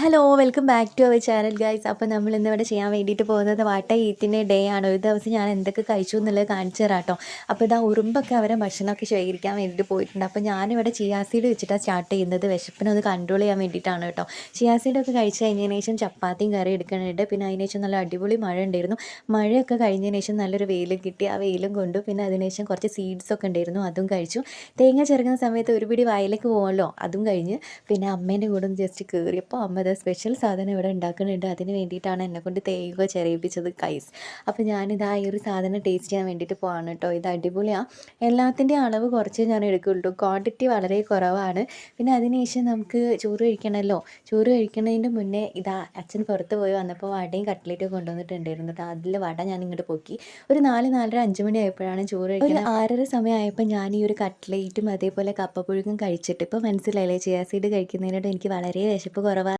Hello welcome back to our channel guys അപ്പോൾ നമ്മൾ ഇന്ന് ഇവിടെ ചെയ്യാൻ വേണ്ടിയിട്ട് പോകുന്നത് വാട്ട ഈത്തിന്റെ ഡേ ആണ്. ഒരു ദിവസം ഞാൻ എന്തൊക്കെ കഴിച്ചു എന്നുള്ളത് കാണിച്ചു തരാം കേട്ടോ. അപ്പോൾ ഇതാ ഉറുമ്പൊക്കെ അവരെ ഭക്ഷണമൊക്കെ ശേഖരിക്കാൻ വേണ്ടിയിട്ട് പോയിട്ടുണ്ട്. അപ്പോൾ ഞാനിവിടെ ചിയാസീഡ് വെച്ചിട്ടാണ് സ്റ്റാർട്ട് ചെയ്യുന്നത്. വിശപ്പിനൊന്ന് കൺട്രോൾ ചെയ്യാൻ വേണ്ടിയിട്ടാണ് കേട്ടോ. ചിയാസീഡൊക്കെ കഴിച്ച് കഴിഞ്ഞതിന് ശേഷം ചപ്പാത്തിയും കറി എടുക്കുന്നുണ്ട് പിന്നെ അതിന് ശേഷം നല്ല അടിപൊളി മഴ ഉണ്ടായിരുന്നു. മഴയൊക്കെ കഴിഞ്ഞതിന് ശേഷം നല്ലൊരു വെയിലും കിട്ടി. ആ വെയിലും കൊണ്ടു. പിന്നെ അതിന് ശേഷം കുറച്ച് സീഡ്സ് ഒക്കെ ഉണ്ടായിരുന്നു. അതും കഴിച്ചു. തേങ്ങ ചെറുക്കുന്ന സമയത്ത് ഒരു പിടി വയലേക്ക് പോകുമല്ലോ അതും കഴിഞ്ഞ് പിന്നെ അമ്മേന്റെ കൂടെ ജസ്റ്റ് കയറിയപ്പോൾ അമ്മ സ്പെഷ്യൽ സാധനം ഇവിടെ ഉണ്ടാക്കുന്നുണ്ട്. അതിന് വേണ്ടിയിട്ടാണ് എന്നെ കൊണ്ട് തേങ്ങ ചെറിയിപ്പിച്ചത് കൈസ് അപ്പോൾ ഞാനിത് ആ ഈ ഒരു സാധനം ടേസ്റ്റ് ചെയ്യാൻ വേണ്ടിയിട്ട് പോവാണ് കേട്ടോ ഇത് അടിപൊളിയാണ് എല്ലാത്തിന്റെയും അളവ് കുറച്ചേ ഞാൻ എടുക്കുള്ളൂ ക്വാണ്ടിറ്റി വളരെ കുറവാണ്. പിന്നെ അതിനുശേഷം നമുക്ക് ചോറ് കഴിക്കണമല്ലോ ചോറ് കഴിക്കുന്നതിന്റെ മുന്നേ ഇതാ അച്ഛൻ പുറത്ത് പോയി വന്നപ്പോൾ വടയും കട്ട്ലേറ്റും കൊണ്ടുവന്നിട്ടുണ്ടായിരുന്നു. കേട്ടോ അതിൽ വട ഞാൻ ഇങ്ങോട്ട് പൊക്കി. ഒരു നാല് നാലര അഞ്ച് മണി ആയപ്പോഴാണ് ചോറ് കഴിക്കുന്നത് ആറര സമയമായപ്പോൾ ഞാൻ ഈ ഒരു കട്ട്ലേറ്റും അതേപോലെ കപ്പപ്പുഴുക്കും കഴിച്ചിട്ട്. ഇപ്പോൾ മനസ്സിലായില്ലേ? ചിയാസീഡ് കഴിക്കുന്നതിനോട് എനിക്ക് വളരെ വിശപ്പ് കുറവാണ്